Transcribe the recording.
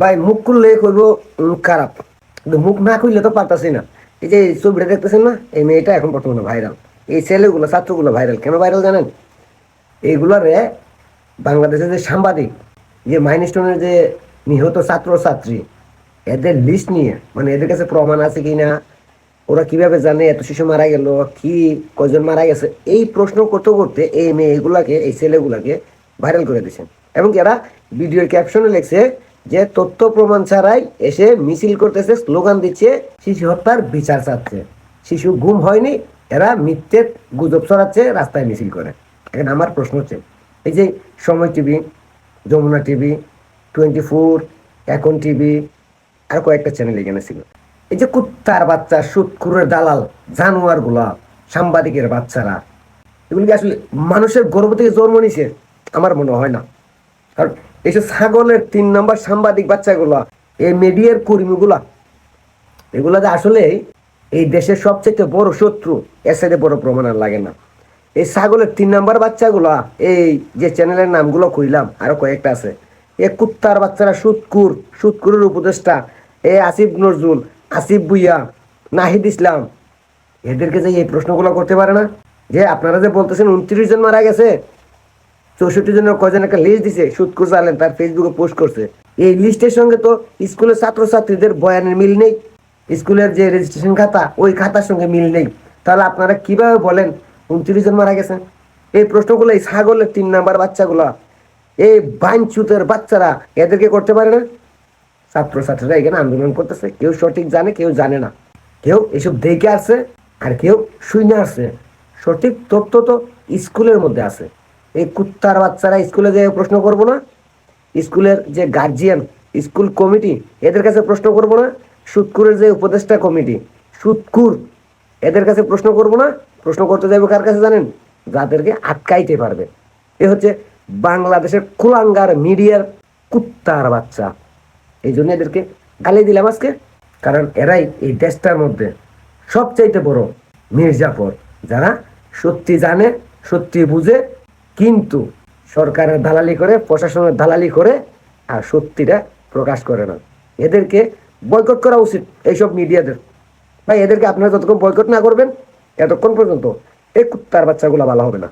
ভাই, মুখ খুললে কইব খারাপ। কিন্তু মুখ না খুললে তো পারতাছি না। এই যে ছবিটা দেখতেছেন না, এই মেয়েটা এখন বর্তমানে ভাইরাল এই ছেলেগুলো, ছাত্রগুলো ভাইরাল কেন ভাইরাল জানেন? এইগুলারে বাংলাদেশের যে সাংবাদিক, যে মাইনস্টোনের যে নিহত ছাত্র ছাত্রী এদের লিস্ট নিয়ে মানে এদের কাছে প্রমাণ আছে কি না ওরা কীভাবে জানে এত শিশু মারা গেল, কি কজন মারা গেছে, এই প্রশ্ন করতে করতে এই মেয়েগুলাকে, এই ছেলেগুলাকে ভাইরাল করে দিয়েছেন। এবং এরা ভিডিওর ক্যাপশনে লিখছে যে তথ্য প্রমাণ ছাড়াই এসে মিছিল করতেছে, স্লোগান দিচ্ছে, শিশু হত্যার বিচার চাচ্ছে। শিশু গুম হয়নি, এরা মিথ্যে গুজব ছড়াচ্ছে, রাস্তায় মিছিল করে। এখন আমার প্রশ্ন হচ্ছে, এই যে সময় TV, Jamuna TV twenty four এখন টিভি, আর কয়েকটা চ্যানেল এখানে ছিল। এই যে কুত্তার বাচ্চা সুৎকুরের দালাল জানোয়ারগুলা সাংবাদিকের বাচ্চারা, এগুলি আসলে মানুষের গর্ব থেকে জন্ম নিছে? আমার মনে হয় না। কারণ এইসব ছাগলের তিন নম্বর সাংবাদিক বাচ্চাগুলা, এই মিডিয়ার কর্মীগুলা, এগুলা যে আসলে এই দেশের সবচেয়ে বড় শত্রু, এর বড় প্রমাণ আর লাগে না। এই ছাগলের তিন নাম্বার বাচ্চাগুলা, এই যে চ্যানেলের নামগুলো কইলাম, আরও কয়েকটা আছে। এ কুত্তার বাচ্চারা সুৎকুর, সুৎকুরের উপদেষ্টা, এ আসিফ নজরুল, আসিফ ভুইয়া, নাহিদ ইসলাম, এদেরকে যে এই প্রশ্নগুলো করতে পারে না? যে আপনারা যে বলতেছেন, উনত্রিশ জন মারা গেছে চৌষট্টি জনের কজন একটা লিস্ট দিছে সুৎকুর চালেন তার ফেসবুকে পোস্ট করছে। এই লিস্টের সঙ্গে তো স্কুলের ছাত্রছাত্রীদের বয়ানের মিল নেই। স্কুলের যে রেজিস্ট্রেশন খাতা, ওই খাতার সঙ্গে মিল নেই। তাহলে আপনারা কীভাবে বলেন উনত্রিশ জন মারা গেছে? এই প্রশ্নগুলো এই ছাগলের তিন নাম্বার বাচ্চাগুলা। এই বাইনচুতের বাচ্চারা এদেরকে করতে পারে না? ছাত্রছাত্রীরা এখানে আন্দোলন করতেছে, কেউ সঠিক জানে, কেউ জানে না। কেউ এসব দেখে আসছে, আর কেউ শুনে আসছে। সঠিক তথ্য তো স্কুলের মধ্যে আছে। এই কুত্তার বাচ্চারা স্কুলে যে প্রশ্ন করব না? স্কুলের যে গার্জিয়ান স্কুল কমিটি এদের কাছে প্রশ্ন করব না? সুৎকুরের যে উপদেষ্টা কমিটি সুৎকুর, এদের কাছে প্রশ্ন করব না? প্রশ্ন করতে যাব কার কাছে জানেন? যাদেরকে আটকাইতে পারবে। এ হচ্ছে বাংলাদেশের কুলাঙ্গার মিডিয়ার কুত্তার বাচ্চা। এই জন্য এদেরকে গালি দিলাম আজকে, কারণ এরাই এই দেশটার মধ্যে সবচাইতে বড় মির্জাফর যারা সত্যি জানে, সত্যি বুঝে কিন্তু সরকারের দালালি করে, প্রশাসনের দালালি করে, আর সত্যিটা প্রকাশ করে না। এদেরকে বয়কট করা উচিত এইসব মিডিয়াদের ভাই, এদেরকে আপনারা যতক্ষণ বয়কট না করবেন, এতক্ষণ পর্যন্ত এই কুত্তার বাচ্চাগুলো ভালো হবে না।